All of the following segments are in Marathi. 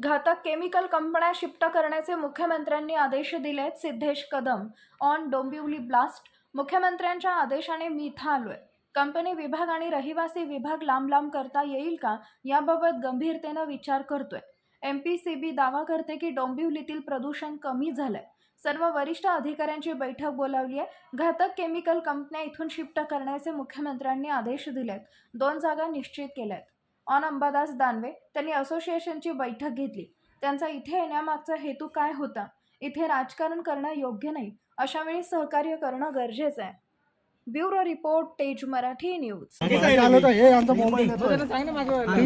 घातक केमिकल कंपन्या शिफ्ट करण्याचे मुख्यमंत्र्यांनी आदेश दिलेत सिद्धेश कदम. ऑन डोंबिवली ब्लास्ट मुख्यमंत्र्यांच्या आदेशाने मी इथं आलोय. कंपनी विभाग आणि रहिवासी विभाग लांब लांब करता येईल का? याबाबत गंभीरतेनं विचार करतोय. एम पी सी बी दावा करते की डोंबिवलीतील प्रदूषण कमी झालंय. सर्व वरिष्ठ अधिकाऱ्यांची बैठक बोलावली आहे. घातक केमिकल कंपन्या इथून शिफ्ट करण्याचे मुख्यमंत्र्यांनी आदेश दिलेत. दोन जागा निश्चित केल्यात. ऑन अंबादास दानवे त्यांनी असोसिएशनची बैठक घेतली. त्यांचा इथे येण्यामागचा हेतू काय होता? इथे राजकारण करणं योग्य नाही. अशा वेळी सहकार्य करणं गरजेचं आहे. ब्युरो रिपोर्ट तेज मराठी न्यूज. हे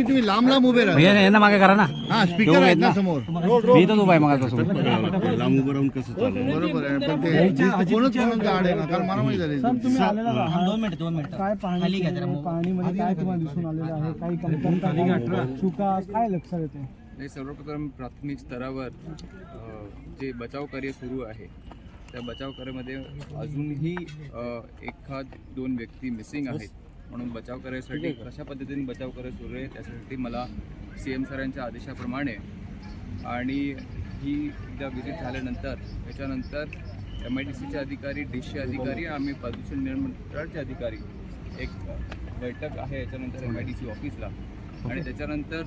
तुम्ही लांब लांब उभे राहा. यांना मागे करा ना. हा स्पीकर आहेत ना समोर. मी इथंच उभा आहे मग लांब उभं राहून कसं चालेल? बरोबर आहे पण ते कोणच आहे ना काल मला माहिती झाली. तुम्ही आलेला आहात. दोन मिनिट दोन मिनिट. काय? पाहणीमध्ये काय तुम्हाला दिसून आलेलं आहे? काही कमतरता चुका काय लक्षात येते? हे सर्वप्रथम प्राथमिक स्तरावर जे बचाव कार्य सुरू आहे त्या बचाव कार्यामध्ये अजूनही एखाद दोन व्यक्ती मिसिंग आहेत. म्हणून बचाव कार्यासाठी कशा पद्धतीने बचाव कार्य सुरू आहे त्यासाठी मला सी एम सरांच्या आदेशाप्रमाणे आणि ही एकदा विजिट झाल्यानंतर त्याच्यानंतर एम आय डी सीचे अधिकारी डीसचे अधिकारी आम्ही प्रदूषण नियंत्रण मंडळाचे अधिकारी एक बैठक आहे याच्यानंतर एम आय डी सी ऑफिसला. आणि त्याच्यानंतर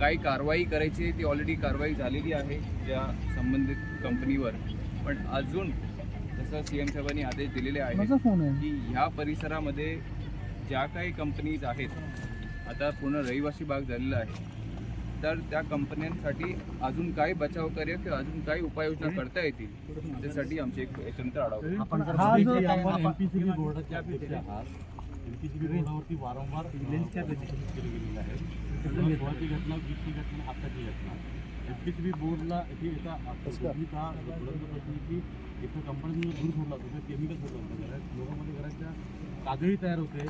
काही कारवाई करायची ती ऑलरेडी कारवाई झालेली आहे ज्या संबंधित कंपनीवर पण अजून जसं सी एम साहेबांनी आदेश दिलेले आहेत की ह्या परिसरामध्ये ज्या काही कंपनीज आहेत आता पूर्ण रहिवासी भाग झालेला आहे तर त्या कंपन्यांसाठी अजून काही बचाव कार्य किंवा अजून काही उपाययोजना करता येतील? त्यासाठी आमची एक याच्यानंतर आढावा आपण हा एमपीसीबी वारंवार केले गेलेले आहे. घटना वीसची घटना आत्ताची घटना. एमपीसीबी बोर्डला हे एका प्रश्न की इथं कंपन्यांनी दूर सोडला होता. केमिकल सोडलं होतं. घरात लोकांमध्ये घराच्या कागदी तयार होते.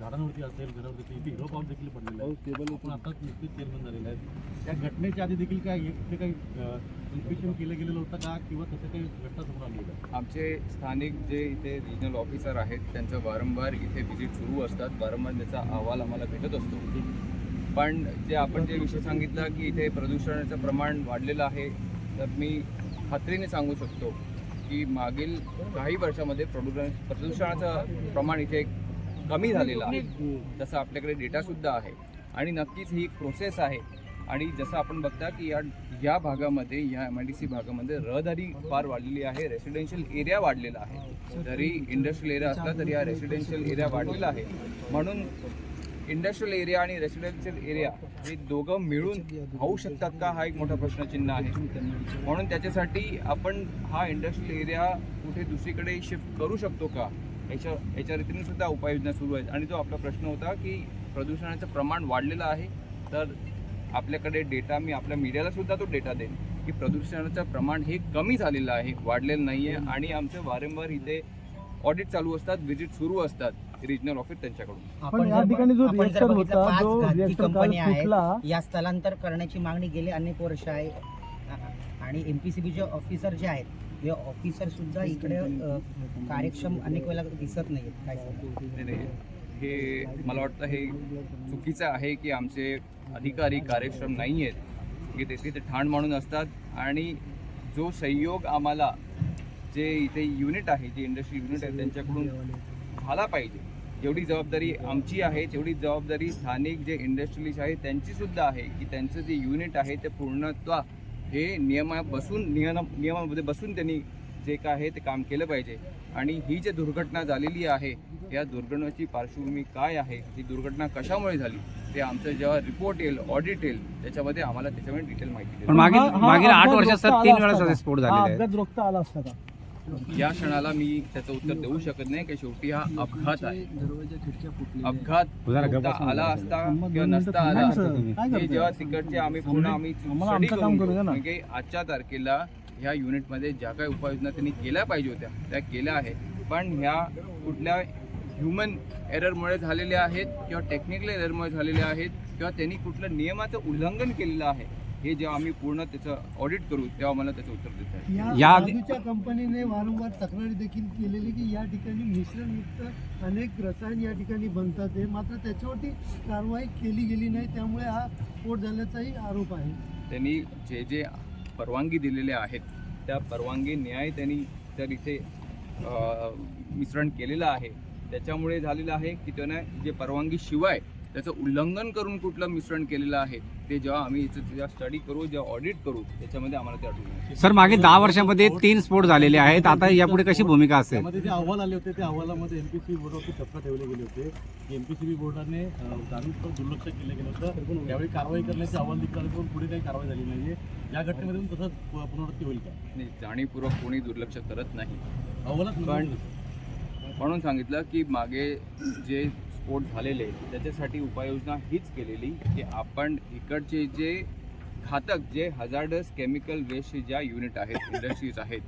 झाडांवरती असेल घरावरती इथे हिरो पाऊस देखील पडलेला आहे. आपण आताच नुकतेच चेअरमन झालेला आहे त्या घटनेच्या आधी देखील काय इथे काही इन्स्पेक्शन केलं गेलेलं होतं का? किंवा तसं काही घटना समोर आली का आमचे स्थानिक जे इथे रिजनल ऑफिसर आहेत त्यांचं वारंवार इथे व्हिजिट सुरू असतात. वारंवार त्याचा अहवाल आम्हाला भेटत असतो. पण जे आपण जे विषय सांगितला की इथे प्रदूषणाचं प्रमाण वाढलेलं आहे तर मी खात्रीने सांगू शकतो की मागील काही वर्षामध्ये प्रदूषण प्रदूषणाचं प्रमाण इथे कमी झालेलं आहे. तसं आपल्याकडे डेटासुद्धा आहे. आणि नक्कीच ही एक प्रोसेस आहे. आणि जसं आपण बघता की या या भागामध्ये या एम आय डी सी भागामध्ये रहदारी फार वाढलेली आहे. रेसिडेन्शियल एरिया वाढलेला आहे. जरी इंडस्ट्रियल एरिया असला तरी हा रेसिडेन्शियल एरिया वाढलेला आहे. म्हणून इंडस्ट्रियल एरिया आणि रेसिडेन्शियल एरिया हे दोघं मिळून होऊ शकतात का? हा एक मोठा प्रश्नचिन्ह आहे. म्हणून त्याच्यासाठी आपण हा इंडस्ट्रियल एरिया कुठे दुसरीकडे शिफ्ट करू शकतो का? याच्या याच्या रीतीने सुद्धा उपाययोजना सुरू आहेत. आणि जो आपला प्रश्न होता की प्रदूषणाचं प्रमाण वाढलेलं आहे तर आपल्याकडे डेटा मी आपल्या मीडियाला सुद्धा तो डेटा देईन की प्रदूषणाचं प्रमाण हे कमी झालेलं आहे वाढलेलं नाही आहे आणि आमचे वारंवार इथे ऑडिट चालू असतात व्हिजिट सुरू असतात. रिजनल ऑफिस त्यांच्याकडून. पण या ठिकाणी जो आपण जर रिएक्टर बघितलं, होता पाच जो घातकी काल आहेत. या स्थलांतर करण्याची मागणी गेली अनेक वर्ष आहे. आ- आणि एम पी सी बीचे ऑफिसर जे आहेत हे ऑफिसर सुद्धा इकडे अ, कार्यक्षम अनेक वेळेला दिसत नाहीत काय सांगू? नाही, नाही. हे मला वाटतं हे चुकीचं आहे की आमचे अधिकारी कार्यक्षम नाही आहेत की ते तिथे ठाण मांडून असतात. आणि जो सहयोग आम्हाला जे इथे युनिट आहे जे इंडस्ट्री युनिट आहे त्यांच्याकडून झाला पाहिजे. जेवढी जबाबदारी आमची आहे तेवढी जबाबदारी स्थानिक जे इंडस्ट्रियलिस्ट आहेत त्यांची सुद्धा आहे की त्यांचं जे युनिट आहे ते पूर्णत्व हे नियमा बसून नियम नियमामध्ये बसून त्यांनी जे काय आहे ते काम केलं पाहिजे. आणि ही जी दुर्घटना झालेली आहे या दुर्घटनेची पार्श्वभूमी काय आहे? ही दुर्घटना कशामुळे झाली? ते आमचं जेव्हा रिपोर्ट येईल ऑडिट येईल त्याच्यामध्ये आम्हाला त्याच्यामध्ये डिटेल माहिती मागील मागील आठ वर्षात तीन वेळा? स्फोट रोखता आला असता का? या क्षणाला मी त्याचं उत्तर देऊ शकत नाही की शेवटी हा अपघात आहे अपघात आला. असता किंवा नसता आला. काय हे? जेव्हा तिकडचे आम्ही पूर्ण आम्ही. म्हणजे आजच्या तारखेला ह्या युनिटमध्ये ज्या काही उपाययोजना त्यांनी केल्या पाहिजे होत्या त्या केल्या आहेत पण ह्या कुठल्या ह्युमन एररमुळे झालेल्या आहेत किंवा टेक्निकल एररमुळे झालेल्या आहेत किंवा त्यांनी कुठलं नियमाचं उल्लंघन केलेलं आहे हे जेव्हा आम्ही पूर्ण त्याचं ऑडिट करू तेव्हा मला त्याचं उत्तर देता येईल. या या- बाजूच्या कंपनीने वारंवार तक्रारी देखील केलेली की या ठिकाणी मिश्रणयुक्त अनेक रसायन या ठिकाणी बनतात. आहे मात्र त्याच्यावरती कारवाई केली गेली नाही त्यामुळे हा स्फोट झाल्याचाही आरोप आहे. त्यांनी जे जे परवानगी दिलेल्या आहेत त्या परवानगी न्याय त्यांनी जर इथे अ, मिश्रण केलेलं आहे. त्याच्यामुळे झालेलं आहे की त्यानं जे परवानगी शिवाय त्याचं उल्लंघन करून कुठलं मिश्रण केलेलं आहे ते जेव्हा आम्ही जेव्हा स्टडी करू जेव्हा ऑडिट करू त्याच्यामध्ये आम्हाला ते आढळून. सर मागे दहा वर्षामध्ये तीन स्फोट झालेले आहेत. आता यापुढे कशी भूमिका असेल? त्यामध्ये जे अहवाल आले होते त्या अहवालामध्ये एमपीसीबी बोर्डावरती ठपका ठेवले गेले होते. की एमपीसीबी बोर्डाने अं, जाणूनपूर्वक दुर्लक्ष केलं गेलं होतं. त्यावेळी कारवाई करण्याचे अहवाल आले, पण पुढे काही कारवाई झाली नाहीये. या घटनेमध्ये पण तसंच प- पुनरावृत्ती होईल का? नाही, जाणीवपूर्वक कोणी दुर्लक्ष करत नाही. अहवालात पण-. म्हणून सांगितलं की मागे जे स्फोट झालेले त्याच्यासाठी उपाययोजना हीच केलेली की आपण इकडचे जे घातक जे हजार्डस केमिकल वेस्ट ज्या युनिट आहेत इंडस्ट्रीज आहेत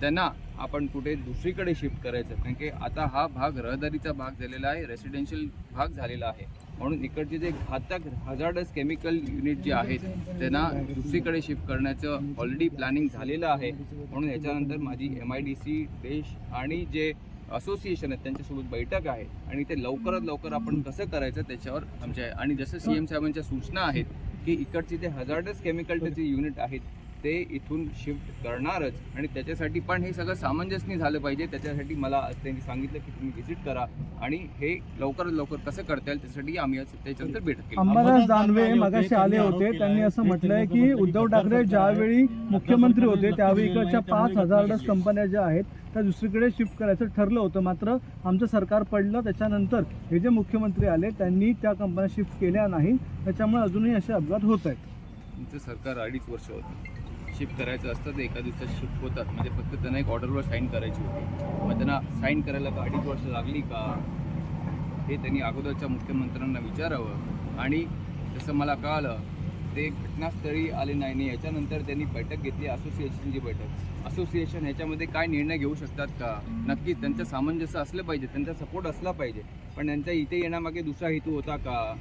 त्यांना आपण कुठे दुसरीकडे शिफ्ट करायचं. कारण की आता हा भाग रहदारीचा भाग झालेला आहे रेसिडेन्शियल भाग झालेला आहे. म्हणून इकडचे जे घातक हजार्डस केमिकल युनिट जे आहेत त्यांना दुसरीकडे शिफ्ट करण्याचं ऑलरेडी प्लॅनिंग झालेलं आहे. म्हणून याच्यानंतर माझी एम आय डी सी देश आणि जे असोसिएशन आहेत त्यांच्यासोबत बैठक आहे आणि ते लवकरात लवकर आपण कसं करायचं त्याच्यावर आमच्या आणि जसं सी एम साहेबांच्या सूचना आहेत की इकडची ते हजार्डस केमिकलचे जे युनिट आहेत ते इथून शिफ्ट करणारच. आणि त्याच्यासाठी पण हे सगळं सामंजस्य झालं पाहिजे. त्याच्यासाठी मला आज त्यांनी सांगितलं की तुम्ही व्हिजिट करा. आणि हे लवकरात लवकर कसं करता येईल त्यासाठी आम्ही आज त्याच्यानंतर बैठक केली. अंबादास दानवे मगाशी आले होते. त्यांनी असं म्हटलंय की उद्धव ठाकरे ज्यावेळी मुख्यमंत्री होते त्यावेळी इकडच्या पाच हजार कंपन्या ज्या आहेत त्या दुसरीकडे शिफ्ट करायचं ठरलं होतं. मात्र आमचं सरकार पडलं. त्याच्यानंतर हे जे मुख्यमंत्री आले त्यांनी त्या कंपन्या शिफ्ट केल्या नाही. त्याच्यामुळे अजूनही असे अपघात होत आहेत. तुमचं सरकार अडीच वर्ष होतं. शिफ्ट करायचं असतं तर एका दिवसात शिफ्ट होतात. म्हणजे फक्त त्यांना एक ऑर्डरवर साईन करायची होती. मग त्यांना साईन करायला का अडीच वर्ष लागली का? हे त्यांनी अगोदरच्या मुख्यमंत्र्यांना विचारावं. आणि जसं मला कळालं ते घटनास्थळी आले नाही. आणि याच्यानंतर त्यांनी बैठक घेतली असोसिएशनची बैठक. असोसिएशन ह्याच्यामध्ये काय निर्णय घेऊ शकतात का? नक्कीच त्यांचं सामंजस्य असलं पाहिजे त्यांचा सपोर्ट असला पाहिजे. पण त्यांचा इथे येण्यामागे दुसरा हेतू होता का?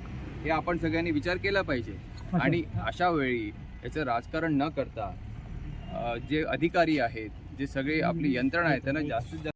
हे आपण सगळ्यांनी विचार केला पाहिजे. आणि अशा वेळी याचं राजकारण न करता जे अधिकारी आहेत जे सगळे आपली यंत्रणा आहे त्यांना जास्तीत जास्त